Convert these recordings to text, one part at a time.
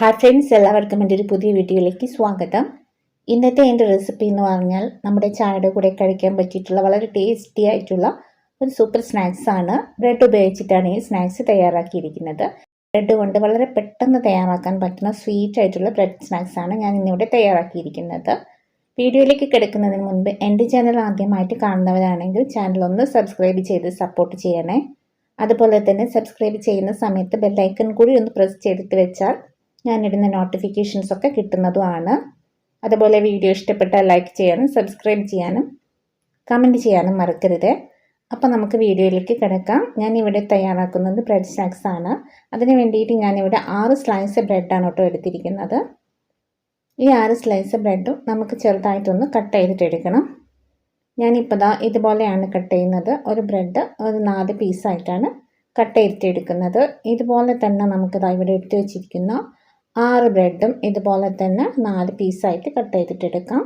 Hi friends എല്ലാവർക്കും എന്റെ ഒരു പുതിയ വീഡിയോയിലേക്ക് സ്വാഗതം. ഇന്നത്തെ എന്റെ റെസിപ്പി എന്ന് പറഞ്ഞാൽ നമ്മുടെ ചായയുടെ കൂടെ കഴിക്കാൻ പറ്റിയിട്ടുള്ള വളരെ ടേസ്റ്റി ആയിട്ടുള്ള ഒരു സൂപ്പർ സ്നാക്സ് ആണ്. ബ്രെഡ് ഉപയോഗിച്ചിട്ടാണ് ഈ സ്നാക്സ് തയ്യാറാക്കിയിരിക്കുന്നത്. ബ്രെഡ് കൊണ്ട് വളരെ പെട്ടെന്ന് തയ്യാറാക്കാൻ പറ്റുന്ന സ്വീറ്റ് ആയിട്ടുള്ള ബ്രെഡ് സ്നാക്സ് ആണ് ഞാൻ ഇന്നിവിടെ തയ്യാറാക്കിയിരിക്കുന്നത്. വീഡിയോയിലേക്ക് കിടക്കുന്നതിന് മുൻപ് എന്റെ ചാനൽ ആദ്യമായിട്ട് കാണുന്നവരാണെങ്കിൽ ചാനൽ ഒന്ന് സബ്സ്ക്രൈബ് ചെയ്ത് സപ്പോർട്ട് ചെയ്യണേ. അതുപോലെ തന്നെ സബ്സ്ക്രൈബ് ചെയ്യുന്ന സമയത്ത് ബെല്ലൈക്കൺ കൂടി ഒന്ന് പ്രസ് ചെയ്തിട്ട് വെച്ചാൽ ഞാനിടുന്ന നോട്ടിഫിക്കേഷൻസ് ഒക്കെ കിട്ടുന്നതുമാണ്. അതുപോലെ വീഡിയോ ഇഷ്ടപ്പെട്ടാൽ ലൈക്ക് ചെയ്യാനും സബ്സ്ക്രൈബ് ചെയ്യാനും കമന്റ് ചെയ്യാനും മറക്കരുത്. അപ്പോൾ നമുക്ക് വീഡിയോയിലേക്ക് കിടക്കാം. ഞാൻ ഇവിടെ തയ്യാറാക്കുന്നത് ബ്രെഡ് സ്നാക്സ് ആണ്. അതിന് വേണ്ടിയിട്ട് ഞാനിവിടെ ആറ് സ്ലൈസ് ബ്രെഡാണ് കേട്ടോ എടുത്തിരിക്കുന്നത്. ഈ ആറ് സ്ലൈസ് ബ്രെഡും നമുക്ക് ചെറുതായിട്ടൊന്ന് കട്ട് ചെയ്തിട്ട് എടുക്കണം. ഞാനിപ്പോൾ ദാ ഇതുപോലെയാണ് കട്ട് ചെയ്യുന്നത്. ഒരു ബ്രെഡ് ഒരു നാല് പീസായിട്ടാണ് കട്ട് ചെയ്തിട്ട് എടുക്കുന്നത്. ഇതുപോലെ തന്നെ നമുക്ക് ദാ ഇവിടെ എടുത്തു വെച്ചിരിക്കുന്ന ആറ് ബ്രെഡും ഇതുപോലെ തന്നെ നാല് പീസായിട്ട് കട്ട് ചെയ്തിട്ട് ചെയ്തിട്ടെടുക്കാം.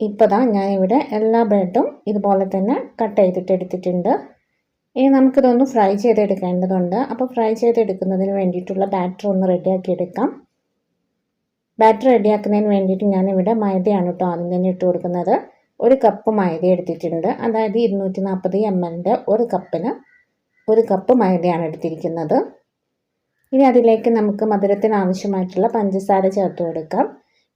ഇപ്പോൾ ഞാൻ ഞാനിവിടെ എല്ലാ ബ്രെഡും ഇതുപോലെ തന്നെ കട്ട് ചെയ്തിട്ട് എടുത്തിട്ടുണ്ട് ഇനി നമുക്കിതൊന്ന് ഫ്രൈ ചെയ്തെടുക്കേണ്ടതുണ്ട്. അപ്പോൾ ഫ്രൈ ചെയ്തെടുക്കുന്നതിന് വേണ്ടിയിട്ടുള്ള ബാറ്റർ ഒന്ന് റെഡിയാക്കി എടുക്കാം ബാറ്റർ റെഡിയാക്കുന്നതിന് വേണ്ടിയിട്ട് ഞാനിവിടെ മൈദയാണ് കേട്ടോ ആദ്യം തന്നെ ഇട്ട് കൊടുക്കുന്നത്. ഒരു കപ്പ് മൈദ എടുത്തിട്ടുണ്ട്. അതായത് ഇരുന്നൂറ്റി നാൽപ്പത് എം എല്ലിന്റെ ഒരു കപ്പിന് ഒരു കപ്പ് മൈദയാണ് എടുത്തിരിക്കുന്നത്. ഇനി അതിലേക്ക് നമുക്ക് മധുരത്തിന് ആവശ്യമായിട്ടുള്ള പഞ്ചസാര ചേർത്ത് കൊടുക്കാം.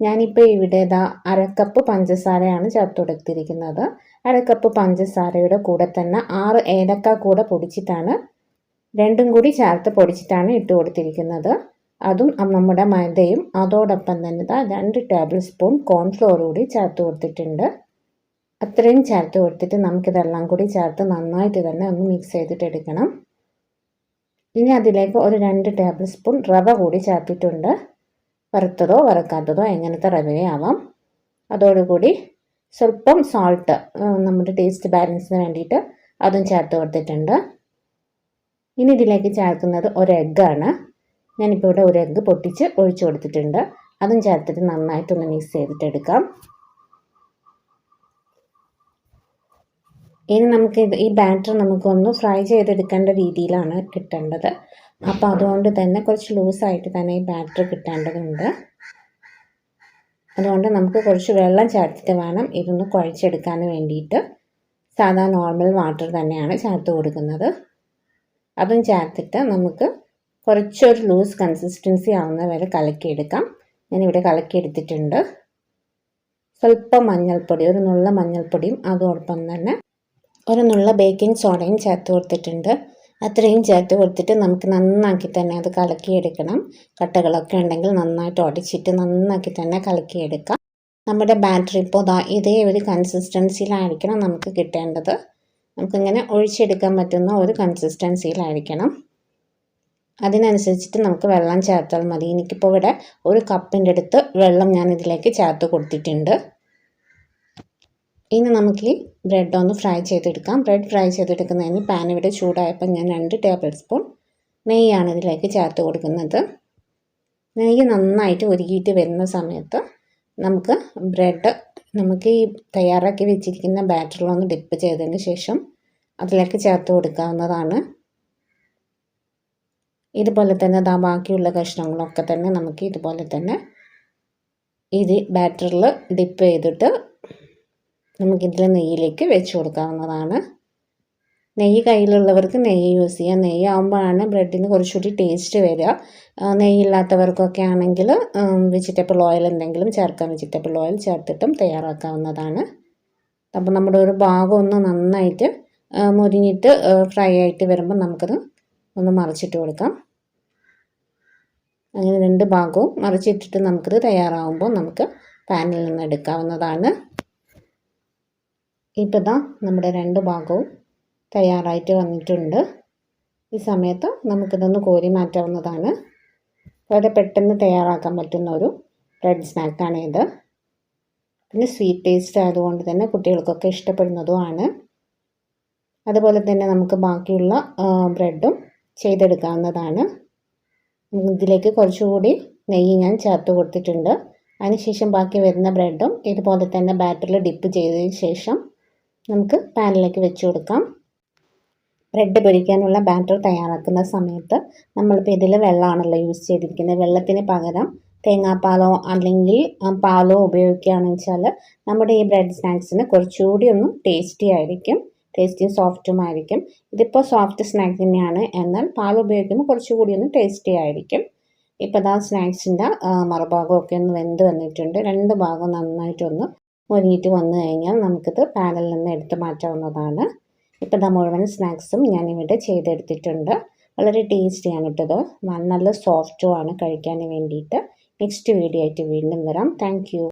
ഞാനിപ്പോൾ ഇവിടെ ഇതാ അരക്കപ്പ് പഞ്ചസാരയാണ് ചേർത്ത് കൊടുത്തിരിക്കുന്നത്. അരക്കപ്പ് പഞ്ചസാരയുടെ കൂടെ തന്നെ ആറ് ഏലക്ക കൂടെ പൊടിച്ചിട്ടാണ് രണ്ടും കൂടി ചേർത്ത് പൊടിച്ചിട്ടാണ് ഇട്ട് കൊടുത്തിരിക്കുന്നത്. അതും നമ്മുടെ മൈദയും അതോടൊപ്പം തന്നെ ഇതാ രണ്ട് ടേബിൾ സ്പൂൺ കോൺഫ്ലോർ കൂടി ചേർത്ത് കൊടുത്തിട്ടുണ്ട്. അത്രയും ചേർത്ത് കൊടുത്തിട്ട് നമുക്കിതെല്ലാം കൂടി ചേർത്ത് നന്നായിട്ട് തന്നെ ഒന്ന് മിക്സ് ചെയ്തിട്ട് എടുക്കണം. ഇനി അതിലേക്ക് ഒരു രണ്ട് ടേബിൾ സ്പൂൺ റവ കൂടി ചേർത്തിട്ടുണ്ട്. വറുത്തതോ വറുക്കാത്തതോ എങ്ങനത്തെ റവയാവാം അതോടുകൂടി സ്വല്പം സോൾട്ട് നമ്മുടെ ടേസ്റ്റ് ബാലൻസിന് വേണ്ടിയിട്ട് അതും ചേർത്ത് കൊടുത്തിട്ടുണ്ട്. ഇനി ഇതിലേക്ക് ചേർക്കുന്നത് ഒരു എഗ്ഗാണ് ഞാനിപ്പോൾ ഇവിടെ ഒരു എഗ്ഗ് പൊട്ടിച്ച് ഒഴിച്ചു കൊടുത്തിട്ടുണ്ട്. അതും ചേർത്തിട്ട് നന്നായിട്ടൊന്ന് മിക്സ് ചെയ്തിട്ടെടുക്കാം ഇനി നമുക്ക് ഈ ബാറ്റർ നമുക്കൊന്ന് ഫ്രൈ ചെയ്തെടുക്കേണ്ട രീതിയിലാണ് കിട്ടേണ്ടത്. അപ്പോൾ അതുകൊണ്ട് തന്നെ കുറച്ച് ലൂസായിട്ട് തന്നെ ഈ ബാറ്റർ കിട്ടേണ്ടതുണ്ട്. അതുകൊണ്ട് നമുക്ക് കുറച്ച് വെള്ളം ചേർത്തിട്ട് വേണം ഇതൊന്ന് കുഴച്ചെടുക്കാൻ വേണ്ടിയിട്ട്. സാധാ നോർമൽ വാട്ടർ തന്നെയാണ് ചേർത്ത് കൊടുക്കുന്നത്. അതും ചേർത്തിട്ട് നമുക്ക് കുറച്ചൊരു ലൂസ് കൺസിസ്റ്റൻസി ആവുന്ന വരെ കലക്കിയെടുക്കാം. ഞാനിവിടെ കലക്കിയെടുത്തിട്ടുണ്ട്. സ്വല്പം മഞ്ഞൾപ്പൊടി ഒരു നുള്ള മഞ്ഞൾപ്പൊടിയും അതോടൊപ്പം തന്നെ ഒരു നുള്ള ബേക്കിംഗ് സോഡയും ചേർത്ത് കൊടുത്തിട്ടുണ്ട്. അത്രയും ചേർത്ത് കൊടുത്തിട്ട് നമുക്ക് നന്നാക്കി തന്നെ അത് കലക്കിയെടുക്കണം. കട്ടകളൊക്കെ ഉണ്ടെങ്കിൽ നന്നായിട്ട് ഉടച്ചിട്ട് നന്നാക്കി തന്നെ കലക്കിയെടുക്കാം. നമ്മുടെ ബാറ്ററി ഇപ്പോൾ ഇതേ ഒരു കൺസിസ്റ്റൻസിയിലായിരിക്കണം നമുക്ക് കിട്ടേണ്ടത്. നമുക്കിങ്ങനെ ഒഴിച്ചെടുക്കാൻ പറ്റുന്ന ഒരു കൺസിസ്റ്റൻസിയിലായിരിക്കണം അതിനനുസരിച്ചിട്ട് നമുക്ക് വെള്ളം ചേർത്താൽ മതി. എനിക്കിപ്പോൾ ഇവിടെ ഒരു കപ്പിന്റെ അടുത്ത് വെള്ളം ഞാൻ ഇതിലേക്ക് ചേർത്ത് കൊടുത്തിട്ടുണ്ട്. ഇനി നമുക്ക് ഈ ബ്രെഡ് ഒന്ന് ഫ്രൈ ചെയ്തെടുക്കാം. ബ്രെഡ് ഫ്രൈ ചെയ്തെടുക്കുന്നതിന് പാൻ ഇവിടെ ചൂടായപ്പോൾ ഞാൻ രണ്ട് ടേബിൾ സ്പൂൺ നെയ്യാണ് ഇതിലേക്ക് ചേർത്ത് കൊടുക്കുന്നത്. നെയ്യ് നന്നായിട്ട് ഒരുക്കിയിട്ട് വരുന്ന സമയത്ത് നമുക്ക് ബ്രെഡ് നമുക്ക് ഈ തയ്യാറാക്കി വെച്ചിരിക്കുന്ന ബാറ്ററിലൊന്ന് ഡിപ്പ് ചെയ്തതിന് ശേഷം അതിലേക്ക് ചേർത്ത് കൊടുക്കാവുന്നതാണ്. ഇതുപോലെ തന്നെ ദാ ബാക്കിയുള്ള കഷ്ണങ്ങളൊക്കെ തന്നെ നമുക്ക് ഇതുപോലെ തന്നെ ഇത് ബാറ്ററിൽ ഡിപ്പ് ചെയ്തിട്ട് നമുക്കിതിൽ നെയ്യിലേക്ക് വെച്ച് കൊടുക്കാവുന്നതാണ്. നെയ്യ് കയ്യിലുള്ളവർക്ക് നെയ്യ് യൂസ് ചെയ്യാം. നെയ്യ് ആകുമ്പോഴാണ് ബ്രെഡിന് കുറച്ചുകൂടി ടേസ്റ്റ് വരിക. നെയ്യില്ലാത്തവർക്കൊക്കെ ആണെങ്കിൽ വെജിറ്റബിൾ ഓയിൽ എന്തെങ്കിലും ചേർക്കാം. വെജിറ്റബിൾ ഓയിൽ ചേർത്തിട്ടും തയ്യാറാക്കാവുന്നതാണ്. അപ്പോൾ നമ്മുടെ ഒരു ഭാഗം ഒന്ന് നന്നായിട്ട് മുരിഞ്ഞിട്ട് ഫ്രൈ ആയിട്ട് വരുമ്പോൾ നമുക്കത് ഒന്ന് മറിച്ചിട്ട് കൊടുക്കാം. അങ്ങനെ രണ്ട് ഭാഗവും മറിച്ചിട്ടിട്ട് നമുക്കത് തയ്യാറാവുമ്പോൾ നമുക്ക് പാനിൽ നിന്ന് എടുക്കാവുന്നതാണ്. ഇപ്പോൾ ഇതാ നമ്മുടെ രണ്ട് ഭാഗവും തയ്യാറായിട്ട് വന്നിട്ടുണ്ട്. ഈ സമയത്ത് നമുക്കിതൊന്ന് കോരി മാറ്റാവുന്നതാണ്. വളരെ പെട്ടെന്ന് തയ്യാറാക്കാൻ പറ്റുന്ന ഒരു ബ്രെഡ് സ്നാക്കാണ് ഇത് പിന്നെ സ്വീറ്റ് ടേസ്റ്റ് ആയതുകൊണ്ട് തന്നെ കുട്ടികൾക്കൊക്കെ ഇഷ്ടപ്പെടുന്നതുമാണ്. അതുപോലെ തന്നെ നമുക്ക് ബാക്കിയുള്ള ബ്രെഡും ചെയ്തെടുക്കാവുന്നതാണ്. ഇതിലേക്ക് കുറച്ചുകൂടി നെയ്യ് ഞാൻ ചേർത്ത് കൊടുത്തിട്ടുണ്ട്. അതിനുശേഷം ബാക്കി വരുന്ന ബ്രെഡും ഇതുപോലെ തന്നെ ബാറ്ററിൽ ഡിപ്പ് ചെയ്തതിന് ശേഷം നമുക്ക് പാനിലേക്ക് വെച്ച് കൊടുക്കാം. ബ്രെഡ് പൊരിക്കാനുള്ള ബാറ്റർ തയ്യാറാക്കുന്ന സമയത്ത് നമ്മളിപ്പോൾ ഇതിൽ വെള്ളമാണല്ലോ യൂസ് ചെയ്തിരിക്കുന്നത്. വെള്ളത്തിന് പകരം തേങ്ങാപ്പാലോ അല്ലെങ്കിൽ പാലോ ഉപയോഗിക്കുകയാണെന്ന് വെച്ചാൽ നമ്മുടെ ഈ ബ്രെഡ് സ്നാക്സിന് കുറച്ചുകൂടി ഒന്ന് ടേസ്റ്റി ആയിരിക്കും. ടേസ്റ്റിയും സോഫ്റ്റും ആയിരിക്കും. ഇതിപ്പോൾ സോഫ്റ്റ് സ്നാക്സ് തന്നെയാണ്. എന്നാൽ പാൽ ഉപയോഗിക്കുമ്പോൾ കുറച്ചുകൂടി ഒന്ന് ടേസ്റ്റി ആയിരിക്കും. ഇപ്പോൾ ദാ സ്നാക്സിന്റെ മറുഭാഗമൊക്കെ ഒന്ന് വെന്ത് വന്നിട്ടുണ്ട്. രണ്ട് ഭാഗവും നന്നായിട്ടൊന്ന് മൊരിയിട്ട് വന്നു കഴിഞ്ഞാൽ നമുക്കിത് പാനിൽ നിന്ന് എടുത്ത് മാറ്റാവുന്നതാണ്. ഇപ്പം ദാ മുഴുവൻ സ്നാക്സും ഞാനിവിടെ ചെയ്തെടുത്തിട്ടുണ്ട്. വളരെ ടേസ്റ്റിയാണ് ഇട്ടത് നല്ല സോഫ്റ്റുമാണ് കഴിക്കാൻ വേണ്ടിയിട്ട്. നെക്സ്റ്റ് വീഡിയോ ആയിട്ട് വീണ്ടും വരാം. താങ്ക്